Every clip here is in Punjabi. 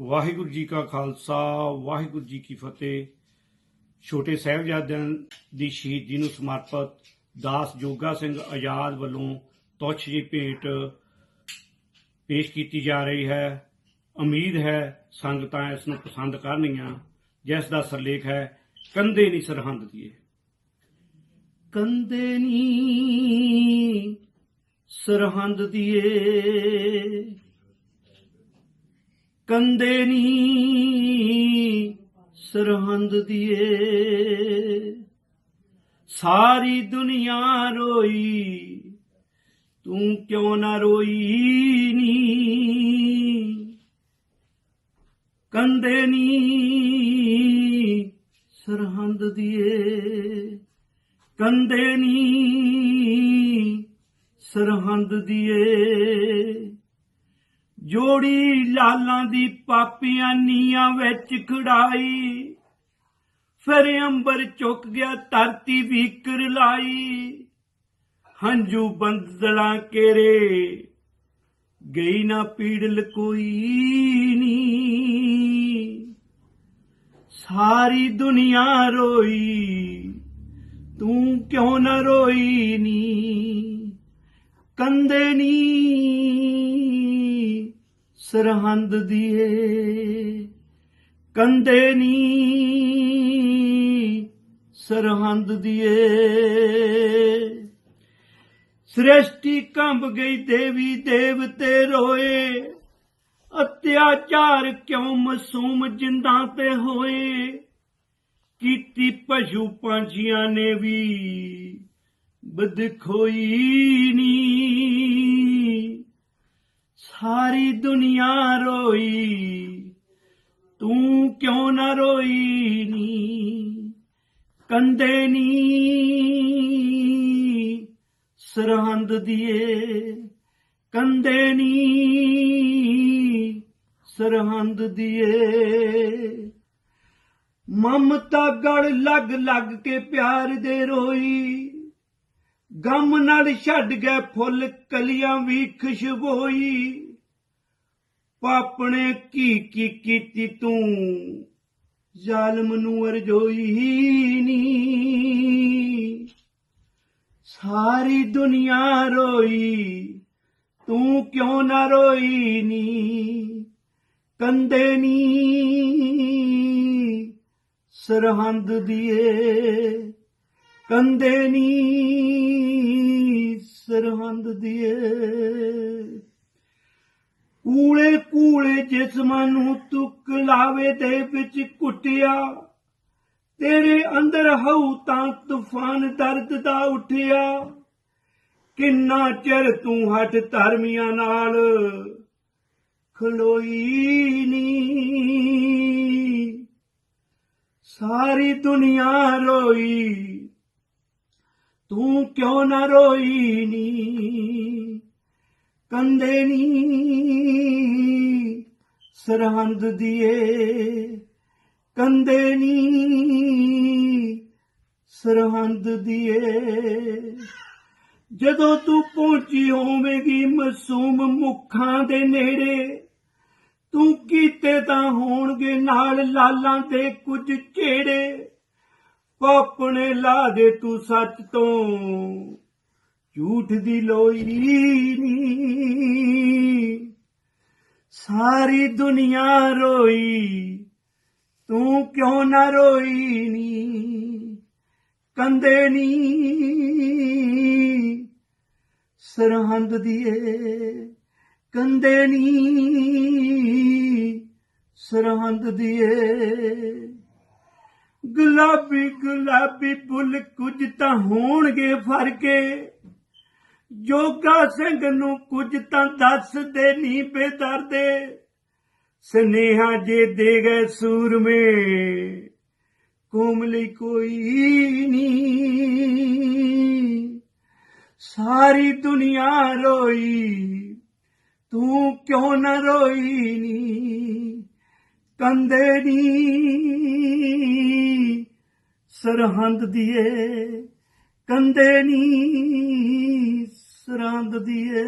ਵਾਹਿਗੁਰੂ ਜੀ ਕਾ ਖਾਲਸਾ, ਵਾਹਿਗੁਰੂ ਜੀ ਕੀ ਫਤਿਹ। ਛੋਟੇ ਸਾਹਿਬਜ਼ਾਦਿਆਂ ਦੀ ਸ਼ਹੀਦੀ ਨੂੰ ਸਮਰਪਿਤ ਦਾਸ ਜੋਗਾ ਸਿੰਘ ਆਜ਼ਾਦ ਵੱਲੋਂ ਤੁੱਛ ਜੀ ਭੇਟ ਪੇਸ਼ ਕੀਤੀ ਜਾ ਰਹੀ ਹੈ। ਉਮੀਦ ਹੈ ਸੰਗਤਾਂ ਇਸ ਨੂੰ ਪਸੰਦ ਕਰਨਗੀਆਂ, ਜਿਸ ਦਾ ਸਰਲੇਖ ਹੈ, ਕੰਦੇ ਨਹੀਂ ਸਰਹੰਦ ਦੀਏ। ਕੰਦੇ ਨਹੀਂ ਸਰਹੰਦ ਦੀਏ। ਕੰਦੇ ਨੀ, ਸਰਹੰਦ ਦੀਏ। ਸਾਰੀ ਦੁਨੀਆ ਰੋਈ, ਤੂੰ ਕਿਉਂ ਨਾ ਰੋਈ ਨੀ? ਕੰਦੇ ਨੀ, ਸਰਹੰਦ ਦੀਏ। ਕੰਦੇ ਨੀ, ਸਰਹੰਦ ਦੀਏ। ਜੋੜੀ ਲਾਲਾਂ ਦੀ ਪਾਪੀਆਂ ਨੀਆਂ ਵਿੱਚ ਖੜਾਈ। ਫਿਰ ਅੰਬਰ ਚੁੱਕ ਗਿਆ, ਧਰਤੀ ਵੀ ਲਾਈ ਹੰਝੂ ਬੰਦਲਾਂ ਕੇਰੇ, ਗਈ ਨਾ ਪੀੜ ਕੋਈ ਨੀ। ਸਾਰੀ ਦੁਨੀਆ ਰੋਈ, ਤੂੰ ਕਿਉਂ ਨਾ ਰੋਈ ਨੀ? ਕੰਦੇ ਨੀ। ਸਰਹੰਦ ਦੀਏ ਕੰਦੇ ਨੀ ਸਰਹੰਦ ਦੀਏ ਸ੍ਰਿਸ਼ਟੀ ਕੰਬ ਗਈ ਦੇਵੀ ਦੇਵਤੇ ਰੋਏ। ਅਤਿਆਚਾਰ ਕਿਉਂ ਮਾਸੂਮ ਜਿੰਦਾਂ ਤੇ ਹੋਏ। ਕੀਤੀ ਪਸ਼ੂ ਪੰਛੀਆਂ ਨੇ ਵੀ। ਬਦਖੋਈ ਨੀ। ਸਾਰੀ ਦੁਨੀਆ ਰੋਈ, ਤੂੰ ਕਿਉਂ ਨਾ ਰੋਈ ਨੀ? ਕੰਦੇ ਨੀ। ਸਰਹੰਦ ਦੀਏ, ਕੰਦੇ ਨੀ। ਸਰਹੰਦ ਦੀਏ। ਮਮਤਾ ਗੜ ਲੱਗ ਲੱਗ ਕੇ ਪਿਆਰ ਦੇ ਰੋਈ, ਗਮ ਨਾਲ ਛੱਡ ਗਏ ਫੁੱਲ, ਕਲੀਆਂ ਵੀ ਖੁਸ਼ਬੋਈ ਪਾਪਣੇ ਕੀ ਕੀ ਕੀਤੀ ਤੂੰ? ਜ਼ਾਲਮ ਨੂੰ ਅਰਜੋਈ ਨੀ। ਸਾਰੀ ਦੁਨੀਆ ਰੋਈ, ਤੂੰ ਕਿਉਂ ਨਾ ਰੋਈ ਨੀ? ਕੰਦੇ ਨੀ। ਸਰਹੰਦ ਦੀਏ ਕੰਦੇ ਨੀ। ਸਰਹੰਦ ਦੀਏ। ਕੂਲੇ ਕੂਲੇ ਜਿਸਮਾਂ ਨੂੰ ਤੁਕ ਲਾਵੇ ਦੇ ਵਿੱਚ ਕੁੱਟਿਆ। ਤੇਰੇ ਅੰਦਰ ਹਉ ਤਾਂ ਤੂਫਾਨ ਦਰਦ ਦਾ ਉੱਠਿਆ। ਕਿੰਨਾ ਚਿਰ ਤੂੰ ਹੱਟ ਧਰਮੀਆਂ ਨਾਲ ਖਲੋਈ ਨੀ। ਸਾਰੀ ਦੁਨੀਆ ਰੋਈ, ਤੂੰ ਕਿਉਂ ਨਾ ਰੋਈ ਨੀ? ਕੰਦੇ ਨੀ। ਸਰਹੰਦ ਦੀਏ ਕੰਦੇ ਨੀ। ਸਰਹੰਦ ਦੀਏ। ਜਦੋਂ ਤੂੰ ਪਹੁੰਚੀ ਹੋਵੇਂਗੀ ਮਾਸੂਮ ਮੁੱਖਾਂ ਦੇ ਨੇੜੇ, ਤੂੰ ਕੀਤੇ ਤਾਂ ਹੋਣਗੇ ਨਾਲ ਲਾਲਾਂ ਦੇ ਕੁਝ ਝੇੜੇ ਪਾਪਣੇ ਲਾ ਦੇ ਤੂੰ ਸੱਚ ਤੋਂ, ਝੂਠ ਦੀ ਲੋਈ ਨੀ। ਸਾਰੀ ਦੁਨੀਆ ਰੋਈ। ਤੂੰ ਕਿਉਂ ਨਾ ਰੋਈ ਨੀ? ਕੰਦੇ ਨੀ। ਸਰਹੰਦ ਦੀਏ ਕੰਦੇ ਨੀ। ਸਰਹੰਦ ਦੀਏ ਗੁਲਾਬੀ ਗੁਲਾਬੀ ਫੁੱਲ ਕੁਝ ਤਾਂ ਹੋਣਗੇ ਫਰਕੇ। ਜੋਗਾ ਸਿੰਘ ਨੂੰ ਕੁਝ ਤਾਂ ਦੱਸਦੇ ਨਹੀਂ ਬੇਦਰਦੇ। ਸਨੇਹਾ ਜੇ ਦੇ ਗਏ ਸੂਰਮੇ, ਕੋਮਲੀ ਕੋਈ ਨਹੀਂ ਸਾਰੀ ਦੁਨੀਆ ਰੋਈ, ਤੂੰ ਕਿਉਂ ਨਾ ਰੋਈ ਨੀ? ਕੰਦੇ ਨੀ। ਸਰਹੰਦ ਦੀਏ, ਕੰਦੇ ਨੀ। ਸਰਹੰਦ ਦੀਏ।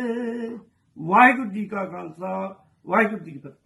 ਵਾਹਿਗੁਰੂ ਜੀ ਕਾ ਖਾਲਸਾ ਵਾਹਿਗੁਰੂ ਜੀ ਕੀ ਫਤਿਹ।